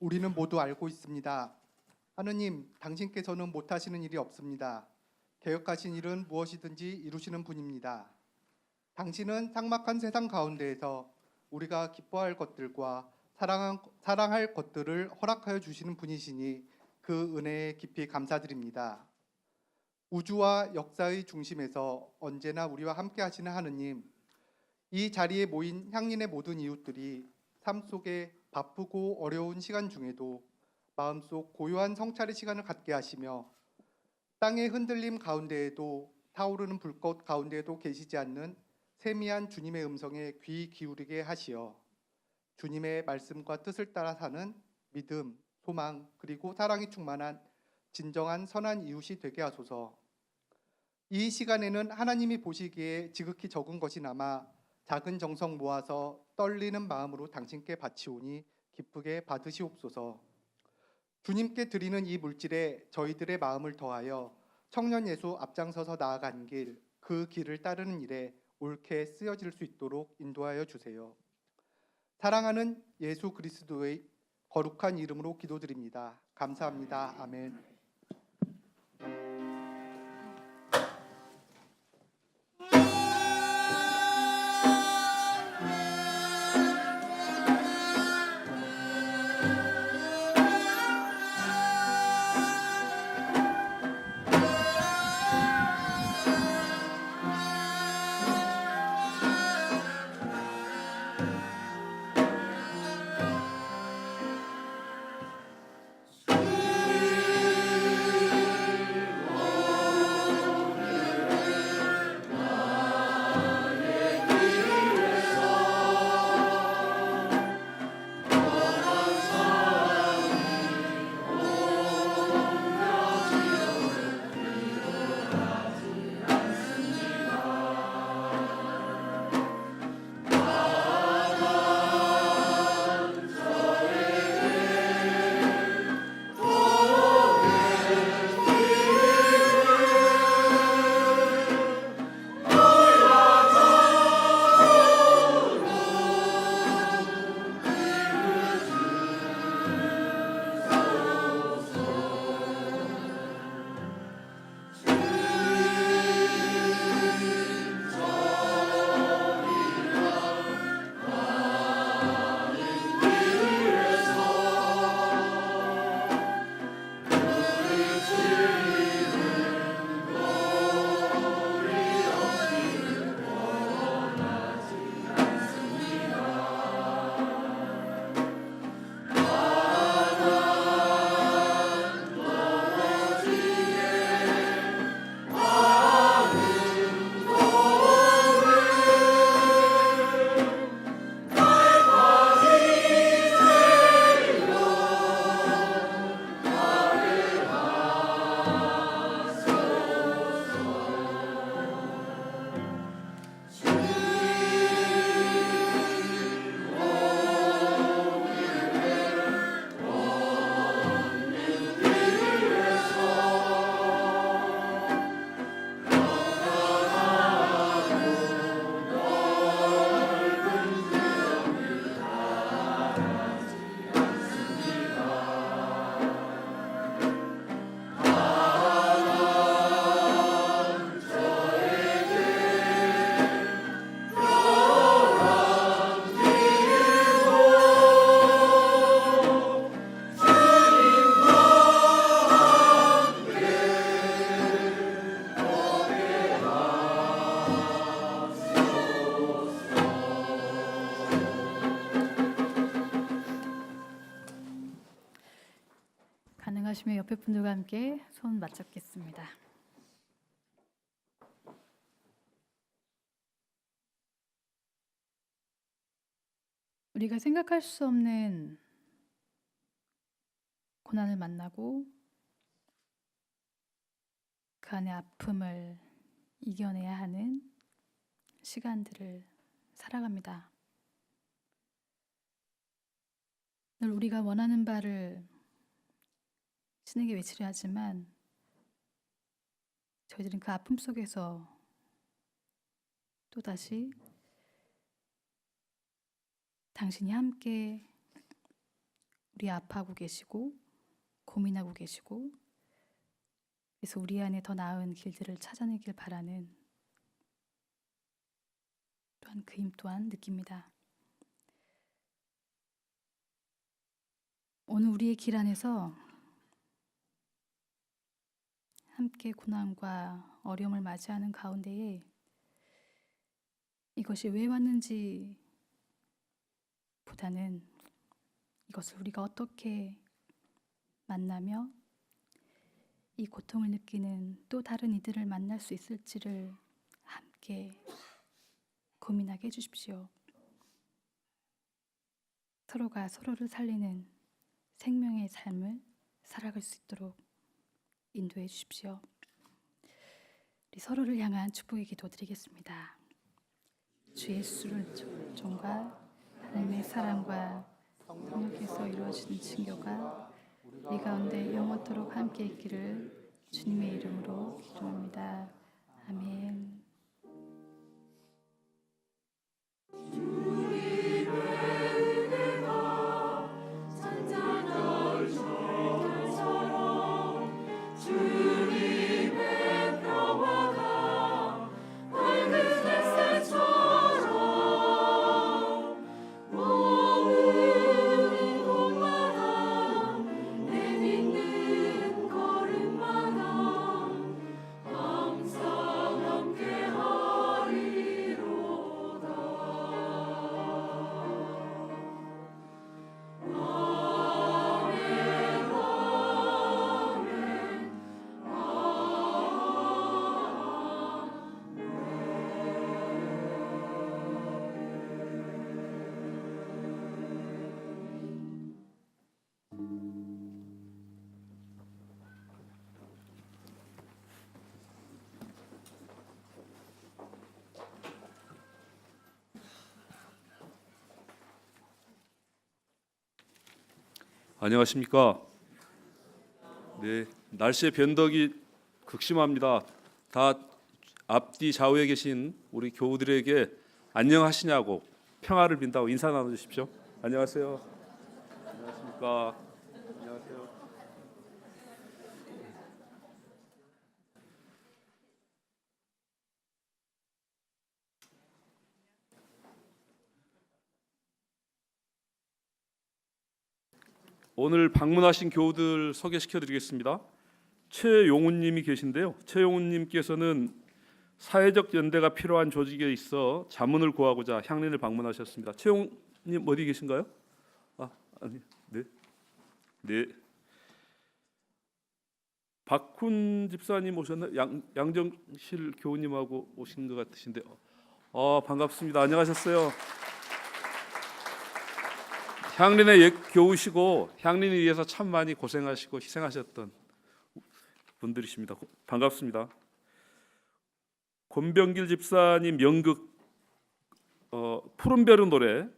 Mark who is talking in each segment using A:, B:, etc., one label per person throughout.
A: 우리는 모두 알고 있습니다. 하느님, 당신께서는 못하시는 일이 없습니다. 개혁하신 일은 무엇이든지 이루시는 분입니다. 당신은 삭막한 세상 가운데에서 우리가 기뻐할 것들과 사랑한, 사랑할 것들을 허락하여 주시는 분이시니 그 은혜에 깊이 감사드립니다. 우주와 역사의 중심에서 언제나 우리와 함께 하시는 하느님, 이 자리에 모인 향린의 모든 이웃들이 삶 속에 바쁘고 어려운 시간 중에도 마음속 고요한 성찰의 시간을 갖게 하시며 땅의 흔들림 가운데에도 타오르는 불꽃 가운데에도 계시지 않는 세미한 주님의 음성에 귀 기울이게 하시어 주님의 말씀과 뜻을 따라 사는 믿음, 소망 그리고 사랑이 충만한 진정한 선한 이웃이 되게 하소서. 이 시간에는 하나님이 보시기에 지극히 적은 것이 남아 작은 정성 모아서 떨리는 마음으로 당신께 바치오니 기쁘게 받으시옵소서. 주님께 드리는 이 물질에 저희들의 마음을 더하여 청년 예수 앞장서서 나아간 길, 그 길을 따르는 일에 옳게 쓰여질 수 있도록 인도하여 주세요. 사랑하는 예수 그리스도의 거룩한 이름으로 기도드립니다. 감사합니다. 아멘.
B: 가능하시면 옆에 분들과 함께 손 맞잡겠습니다. 우리가 생각할 수 없는 고난을 만나고 그 안에 아픔을 이겨내야 하는 시간들을 살아갑니다. 늘 우리가 원하는 바를 신에게 외치려 하지만 저희들은 그 아픔 속에서 또다시 당신이 함께 우리 아파하고 계시고 고민하고 계시고 그래서 우리 안에 더 나은 길들을 찾아내길 바라는 또한 그 힘 또한 느낍니다. 오늘 우리의 길 안에서 함께 고난과 어려움을 맞이하는 가운데에 이것이 왜 왔는지 보다는 이것을 우리가 어떻게 만나며 이 고통을 느끼는 또 다른 이들을 만날 수 있을지를 함께 고민하게 해주십시오. 서로가 서로를 살리는 생명의 삶을 살아갈 수 있도록 인도해 주십시오. 우리 서로를 향한 축복의 기도 드리겠습니다. 주 예수를 종과 하나님의 사랑과 성령께서 이루어지는 친교가 우리 가운데 영원토록 함께 있기를 주님의 이름으로 기도합니다. 아멘.
C: 안녕하십니까? 네, 날씨의 변덕이 극심합니다. 다 앞뒤 좌우에 계신 우리 교우들에게 안녕하시냐고 평화를 빈다고 인사 나눠 주십시오. 안녕하세요. 안녕하십니까? 안녕하세요. 오늘 방문하신 교우들 소개시켜 드리겠습니다. 최용훈 님이 계신데요. 최용훈 님께서는 사회적 연대가 필요한 조직에 있어 자문을 구하고자 향린을 방문하셨습니다. 최용훈 님 어디 계신가요? 아, 아니. 네. 네. 박훈 집사님 오셨나? 양 양정실 교우님하고 오신 것 같으신데. 어, 반갑습니다. 안녕하셨어요. 향린의 옛 교우시고 향린을 위해서 참 많이 고생하시고 희생하셨던 분들이십니다. 고- 반갑습니다. 권병길 집사님 연극 어, 푸른별의 노래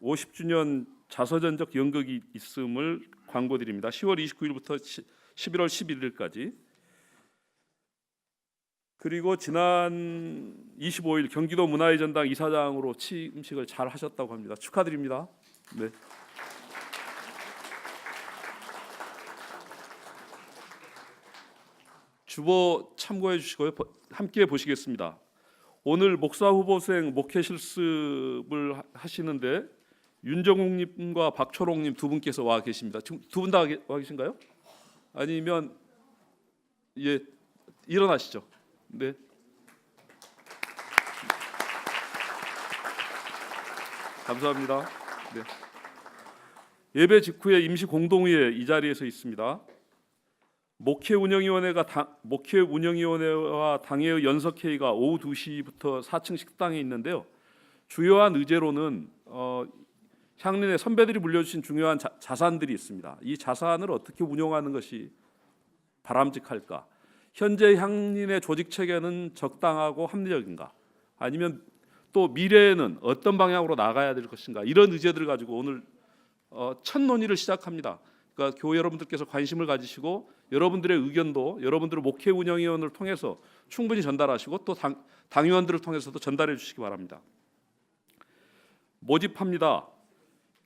C: 50주년 자서전적 연극이 있음을 광고드립니다. 10월 29일부터 11월 11일까지 그리고 지난 25일 경기도 문화의 전당 이사장으로 취임식을 잘 하셨다고 합니다. 축하드립니다. 네. 주보 참고해 주시고요. 버- 함께 보시겠습니다. 오늘 목사 후보생 목회 실습을 하- 하시는데 윤정욱님과 박초롱님 두 분께서 와 계십니다. 지금 두 분 다 와 계신가요? 아니면 예 일어나시죠. 네. 감사합니다. 네. 예배 직후에 임시 공동회의 이 자리에서 있습니다. 목회 운영위원회가 당, 목회 운영위원회와 당회의 연석회의가 오후 2시부터 4층 식당에 있는데요. 주요한 의제로는 어, 향린의 선배들이 물려주신 중요한 자, 자산들이 있습니다. 이 자산을 어떻게 운용하는 것이 바람직할까? 현재 향린의 조직 체계는 적당하고 합리적인가? 아니면 또 미래에는 어떤 방향으로 나가야 될 것인가? 이런 의제들을 가지고 오늘 어, 첫 논의를 시작합니다. 그러니까 교회 여러분들께서 관심을 가지시고 여러분들의 의견도 여러분들의 목회 운영위원을 통해서 충분히 전달하시고 또 당, 당위원들을 통해서도 전달해 주시기 바랍니다. 모집합니다.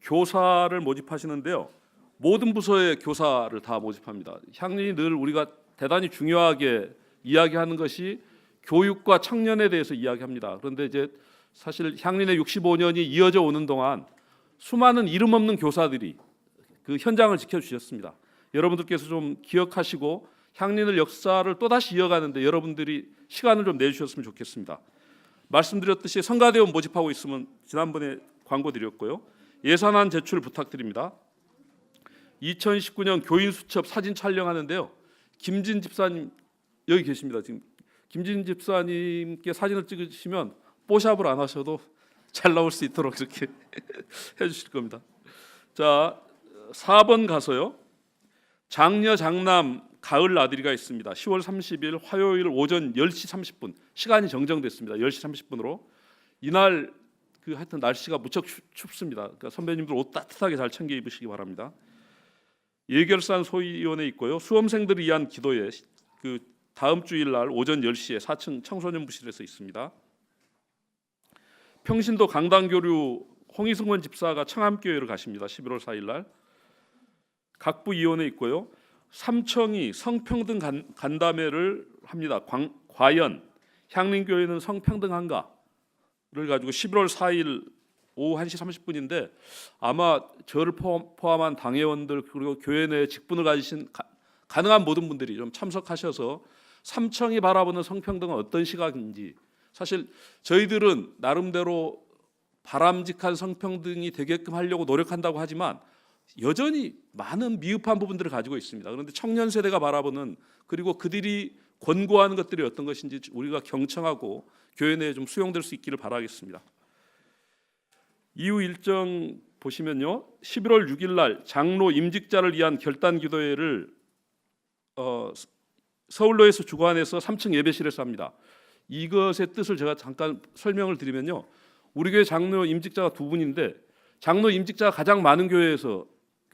C: 교사를 모집하시는데요. 모든 부서의 교사를 다 모집합니다. 향린이 늘 우리가 대단히 중요하게 이야기하는 것이 교육과 청년에 대해서 이야기합니다. 그런데 이제 사실 향린의 65년이 이어져 오는 동안 수많은 이름 없는 교사들이 그 현장을 지켜주셨습니다. 여러분들께서 좀 기억하시고 향린을 역사를 또다시 이어가는데 여러분들이 시간을 좀 내주셨으면 좋겠습니다. 말씀드렸듯이 성가대원 모집하고 있으면 지난번에 광고 드렸고요. 예산안 제출 부탁드립니다. 2019년 교인 수첩 사진 촬영하는데요. 김진 집사님 여기 계십니다. 지금 김진 집사님께 사진을 찍으시면 뽀샵을 안 하셔도 잘 나올 수 있도록 이렇게 해 주실 겁니다. 자, 4번 가서요. 장녀 장남 가을 나들이가 있습니다. 10월 30일 화요일 오전 10시 30분 시간이 정정됐습니다. 10시 30분으로 이날 그 하여튼 날씨가 무척 추, 춥습니다. 그러니까 선배님들 옷 따뜻하게 잘 챙겨 입으시기 바랍니다. 예결산 소위원회 있고요. 수험생들을 위한 기도회 그 다음 주일 날 오전 10시에 4층 청소년 부실에서 있습니다. 평신도 강당교류 홍희승원 집사가 청암교회를 가십니다. 11월 4일 날 각부 위원회 있고요. 삼청이 성평등 간, 간담회를 합니다. 광, 과연 향림교회는 성평등한가를 가지고 11월 4일 오후 1시 30분인데 아마 저를 포함, 포함한 당회원들 그리고 교회 내 직분을 가지신 가, 가능한 모든 분들이 좀 참석하셔서 삼청이 바라보는 성평등은 어떤 시각인지 사실 저희들은 나름대로 바람직한 성평등이 되게끔 하려고 노력한다고 하지만 여전히 많은 미흡한 부분들을 가지고 있습니다. 그런데 청년 세대가 바라보는 그리고 그들이 권고하는 것들이 어떤 것인지 우리가 경청하고 교회 내에 좀 수용될 수 있기를 바라겠습니다. 이후 일정 보시면요. 11월 6일 날 장로 임직자를 위한 결단 기도회를 어, 서울로에서 주관해서 3층 예배실에서 합니다. 이것의 뜻을 제가 잠깐 설명을 드리면요. 우리 교회 장로 임직자가 두 분인데 장로 임직자가 가장 많은 교회에서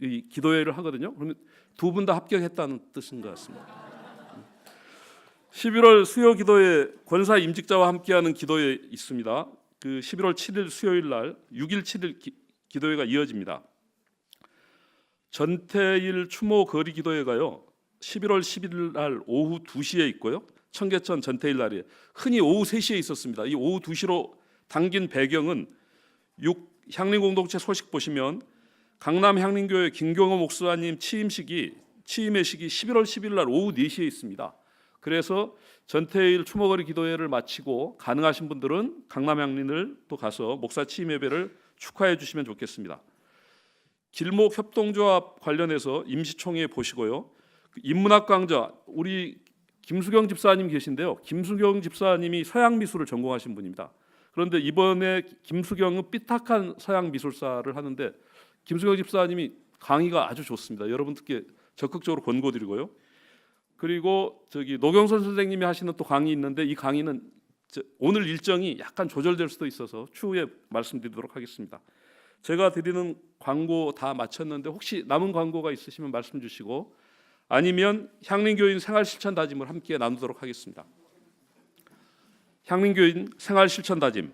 C: 이 기도회를 하거든요. 그러면 두 분 다 합격했다는 뜻인 것 같습니다. 11월 수요 기도회 권사 임직자와 함께하는 기도회 있습니다. 그 11월 7일 수요일 날 6일 7일 기, 기도회가 이어집니다. 전태일 추모 거리 기도회가요. 11월 11일 날 오후 2시에 있고요. 청계천 전태일 날이 흔히 오후 3시에 있었습니다. 이 오후 2시로 당긴 배경은 6 향림 공동체 소식 보시면 강남 향림교회 김경호 목사님 취임식이 취임의 시기 11월 10일 날 오후 4시에 있습니다. 그래서 전태일 추모거리 기도회를 마치고 가능하신 분들은 강남 향림을 또 가서 목사 취임 예배를 축하해 주시면 좋겠습니다. 길목 협동조합 관련해서 임시총회 보시고요. 그 인문학 강좌 우리 김수경 집사님 계신데요. 김수경 집사님이 서양 미술을 전공하신 분입니다. 그런데 이번에 김수경은 삐딱한 서양 미술사를 하는데 김수경 집사님이 강의가 아주 좋습니다. 여러분들께 적극적으로 권고드리고요. 그리고 저기 노경선 선생님이 하시는 또 강의 있는데 이 강의는 저- 오늘 일정이 약간 조절될 수도 있어서 추후에 말씀드리도록 하겠습니다. 제가 드리는 광고 다 마쳤는데 혹시 남은 광고가 있으시면 말씀 주시고 아니면 향림교인 생활실천 다짐을 함께 나누도록 하겠습니다. 향림교인 생활실천 다짐.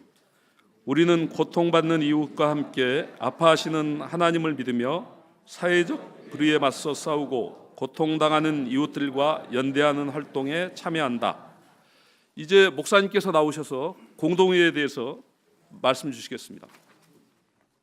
C: 우리는 고통받는 이웃과 함께 아파하시는 하나님을 믿으며 사회적 불의에 맞서 싸우고 고통당하는 이웃들과 연대하는 활동에 참여한다. 이제 목사님께서 나오셔서 공동회에 대해서 말씀 주시겠습니다.